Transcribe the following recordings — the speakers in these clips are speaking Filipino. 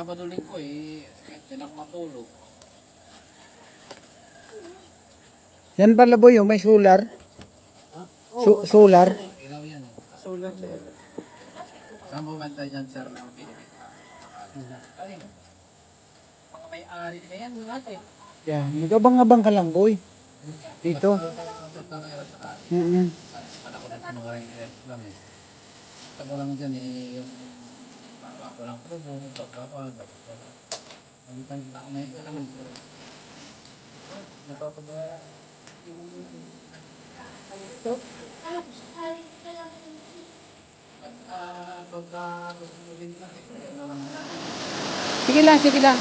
Sabado linggo eh, kahit yan ako matulog. Yan pala boy, yung may solar. Su- solar. Ilaw yan eh. Solar. Saan mo bantay dyan sir na pinipita? Ay, mga may-ari na yan natin. Yan, nagabang-abang ka lang boy. Dito. Yan, yan. Para ko na yung ref lang eh. Tago lang dyan eh, yung ako lang po, yung pagkakawag. Ang tanda na ito lang. Napapagawa. At ah, pagka gusto mo din natin, ano lang Sige lang, sige lang.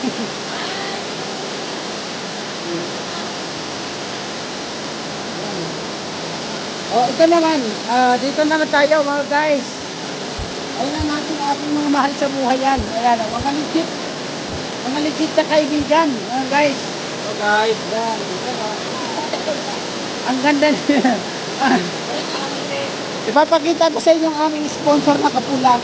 Oh, ito naman. Ah, dito naman tayo mga guys. Ayun ang ating ating mga mahal sa buhay yan. Ayan, oh, mga legit. Mga legit na kaibigan. Mga guys. So guys, Yan. ito, oh. Ang ganda niya. Ipapakita ko sa inyo ang aming sponsor na kapula.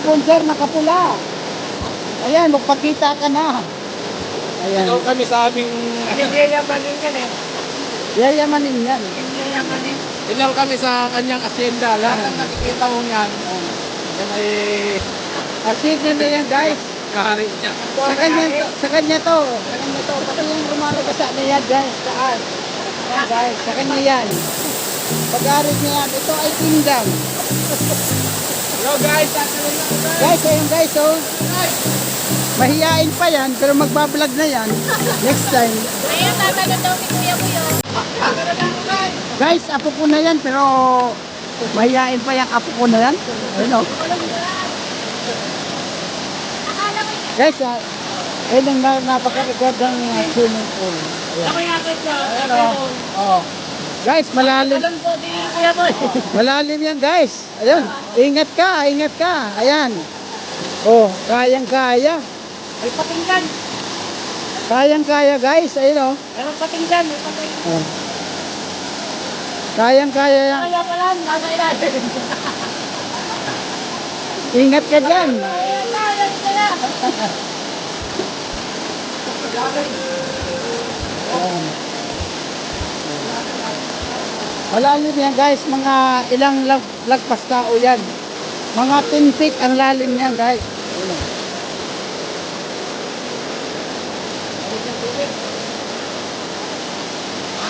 Sponsor na kapula. Ayan, magpakita ka na. Ayan. ikaw kami sa aming... Yayamanin yan eh. Yayamanin yan. Yayamanin. Inaw kami sa kanyang asyenda. Lahat ng nakikita mo niyan. Yan ay Artista na yan guys. kahari niya. Sa kanya, to, sa kanya to. Sa kanya to. Pati yung rumaragasa na yan guys. Saan? Ayan guys, sa kanya yan. Pag-arit niya yan. Ito ay kingdom. Hello guys, guys. Guys, ayun guys, oh. Mahiyain pa yan, pero magbablog na yan. Next time. Ayun, tatanong daw si Kuya Kuya. Guys, apo ko na yan, pero mahiyain pa yung apo ko na yan. Ko Guys, ah, ayun ang na- napaka-record ng uh, swimming pool. Ayan. ako yung akit niya. Ayun, oh. oh. Guys, malalim. Alam po, di Kuya Boy. Malalim yan, guys. Ayun, ingat ka, ingat ka. Ayan. Oh, kayang-kaya. May patinggan. Kayang-kaya, guys. Ayun, oh. Meron patinggan. May patinggan. oh. Kayang-kaya yan. Kaya pala, nasa ilalim. Ingat ka dyan. Ayan. Malalim yan guys, mga ilang lag, lagpas tao yan. Mga 10 feet ang lalim yan guys. Ayan.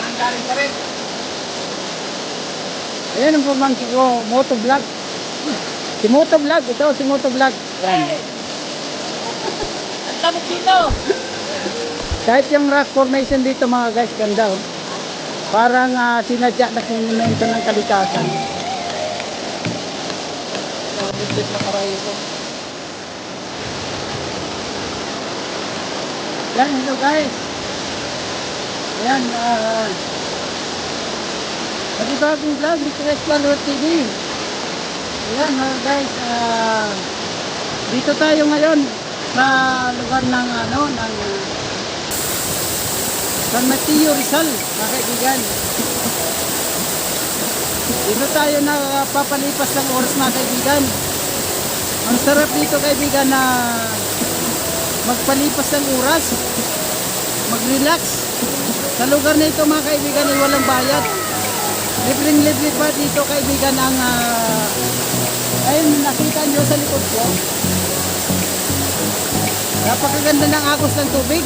Ang galing pa rin. Ayan ang pamangkin ko, motovlog. Si motovlog, ito si motovlog. Ayan. Ang lamig dito. Kahit yung rock formation dito mga guys, ganda oh. Parang uh, sinadya na sinimento ng kalikasan. Biblit na karayo ko. Yan, hello guys. Ayan, ah... Pagibagong vlog, Request Valor TV. Ayan mga guys, ah... dito tayo ngayon sa lugar ng ano, ng San Mateo Rizal, mga kaibigan. Dito tayo napapalipas ng oras mga kaibigan. Ang sarap dito kaibigan na magpalipas ng oras, mag-relax. Sa lugar na ito mga kaibigan ay walang bayad. Libreng libre pa dito kaibigan ang ah, ayun nakita nyo sa likod ko. Napakaganda ng agos ng tubig.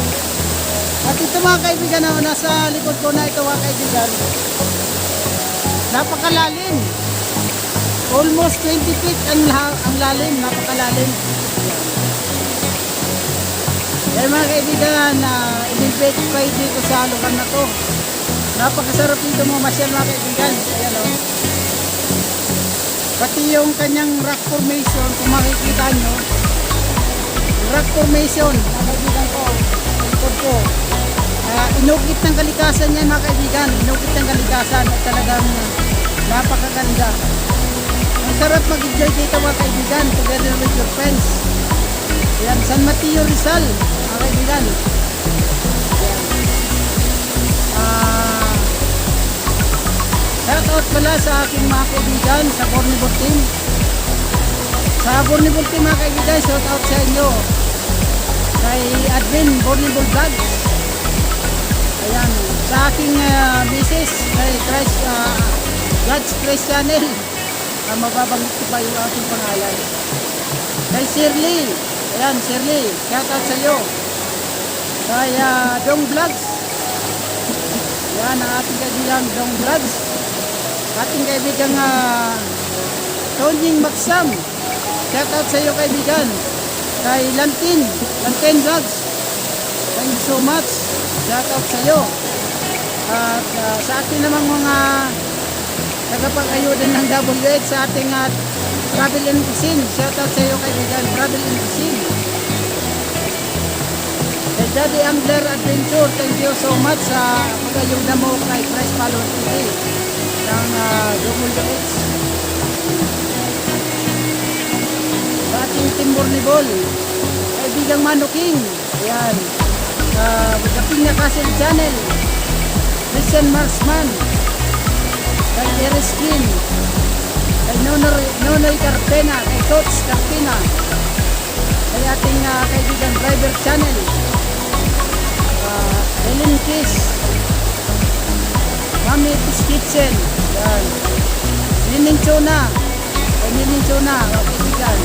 At ito mga kaibigan na nasa likod ko na ito mga kaibigan. Napakalalim. Almost 20 feet ang, ang lalim, napakalalim. Kaya mga kaibigan, na uh, in-invite ko kayo dito sa lugar na to. Napakasarap dito mo masyal mga kaibigan. Ayan o. Pati yung kanyang rock formation, kung makikita nyo, rock formation, mga kaibigan ko, likod ko. Uh, inugit ng kalikasan yan mga kaibigan, inugit ng kalikasan at talagang napakaganda. Ang sarap mag-enjoy dito mga kaibigan, together with your friends. Ayan, San Mateo Rizal, mga kaibigan. Shout out pala sa aking mga kaibigan sa Cornibor Team. Sa Bornibol team mga kaibigan, shout out sa inyo. Kay Admin Bornibol Vlog. Ayan, sa aking uh, misis, kay Christ, uh, God's Christ Channel. Uh, mababanggit ko ba yung aking pangalan? Kay Shirley. Ayan, Shirley, shout out sa iyo. Kay uh, Dong Vlogs. Yan ang ating kaibigan Dong Vlogs. Ating kaibigan uh, Tonying Magsam. Shout out sa iyo kaibigan. Kay Lantin, Lantin Vlogs. Thank you so much. Shout out sa iyo. At uh, sa ating namang mga tagapag-ayuda ng WH sa ating uh, Travel and Cuisine. Shout out sa iyo kaibigan, Travel and Cuisine. Kay Daddy Angler Adventure, thank you so much sa pag-ayuda mo kay Price Follower TV ng uh, WH. Sa ating Team Bornibol, kaibigang Mano King, ayan, sa uh, Pinya Castle Channel, Christian Marsman, kay Iris King, kay Nonoy, Nonoy Carpena, kay Coach Carpena, kay ating uh, kaibigan Driver Channel, uh, Helen Kiss, Mami Fish Kitchen, yan, Nining Chona, kay Nining Chona, mga kaibigan,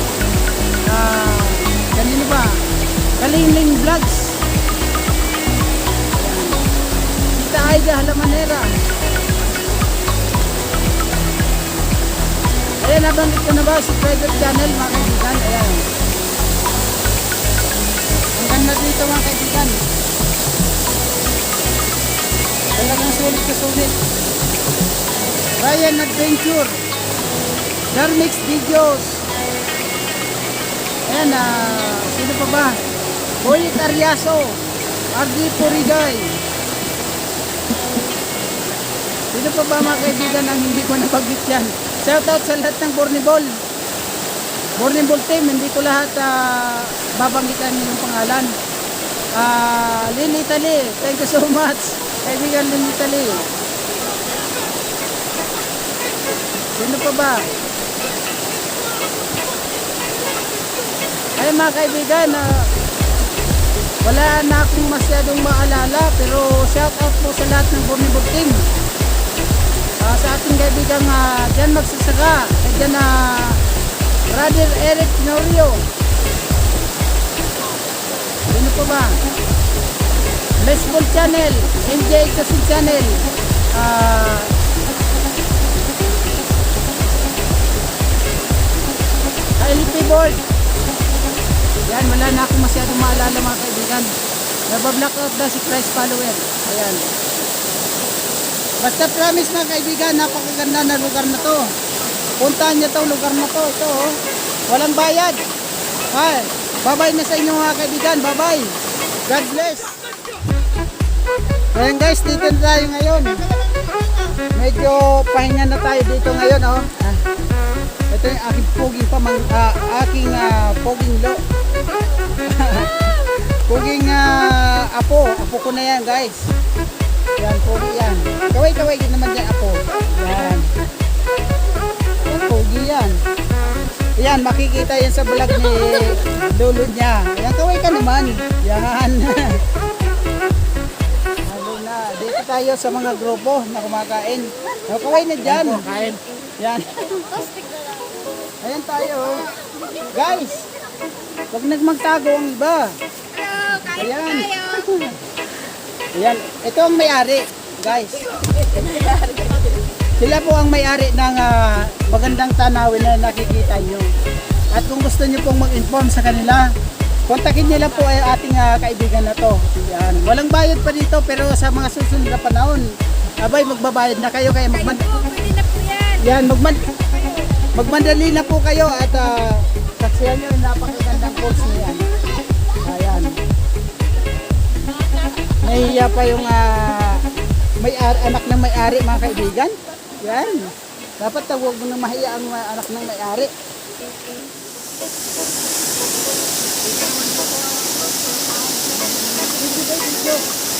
ah, kanino ba? Kalingling Vlogs, Tita Aida Halamanera, Ayan, nabanggit ko na ba si private channel mga kaibigan? Ayan. Hanggang na dito mga kaibigan. Talagang sulit na sulit. Ryan Adventure. Darmix Videos. Ayan, ah, sino pa ba? Boyet Ariaso. RD Purigay. Sino pa ba mga kaibigan ang hindi ko nabanggit yan? Shoutout sa lahat ng Bornibol. Bornibol team, hindi ko lahat ah, babanggitan yung pangalan. Ah, Lili Tali, thank you so much. Kaibigan Lili Tali. Sino pa ba? Ay mga kaibigan, ah, wala na akong masyadong maalala pero shoutout po sa lahat ng Bornibol team. Ah, sa ating kaibigang uh, dyan magsasaka at dyan na brother Eric Norio sino pa ba Baseball Channel NJ Kasi Channel ah LP Board yan wala na akong masyadong maalala mga kaibigan nabablock na si Christ follower ayan Basta promise mga kaibigan, napakaganda na lugar na to. Puntahan niyo tong lugar na to. Ito oh. Walang bayad. Ha, bye-bye na sa inyo mga kaibigan. Bye-bye. God bless. Ayan guys, dito na tayo ngayon. Medyo pahinga na tayo dito ngayon oh. Ah. Ito yung aking puging pamang ah, aking ah, puging lo. puging ah, apo. Apo ko na yan guys. Yan, pogi yan. Kaway-kaway din naman dyan ako. Yan. Yan, pogi yan. Yan, makikita yan sa vlog ni lolo niya. Yan, kaway ka naman. Yan. Tayo sa mga grupo na kumakain. O, kaway na dyan. Kain. Yan. Ayan tayo. Guys, wag nagmagtago ang iba. Ayan. Ayan, ito ang may-ari, guys. Sila po ang may-ari ng ah, magandang tanawin na nakikita nyo. At kung gusto nyo pong mag-inform sa kanila, kontakin lang po ay ating ah, kaibigan na to. Yan. Walang bayad pa dito pero sa mga susunod na panahon, abay magbabayad na kayo kaya magman yan, magman magmandali na po kayo at uh, saksiyan nyo yung napakagandang course na yan. Ayan. Nahiya pa yung ah, may anak ng may-ari mga kaibigan. Yan. Dapat tawag mo na mahiya ang ah, anak ng may-ari. Bizde de biz yok.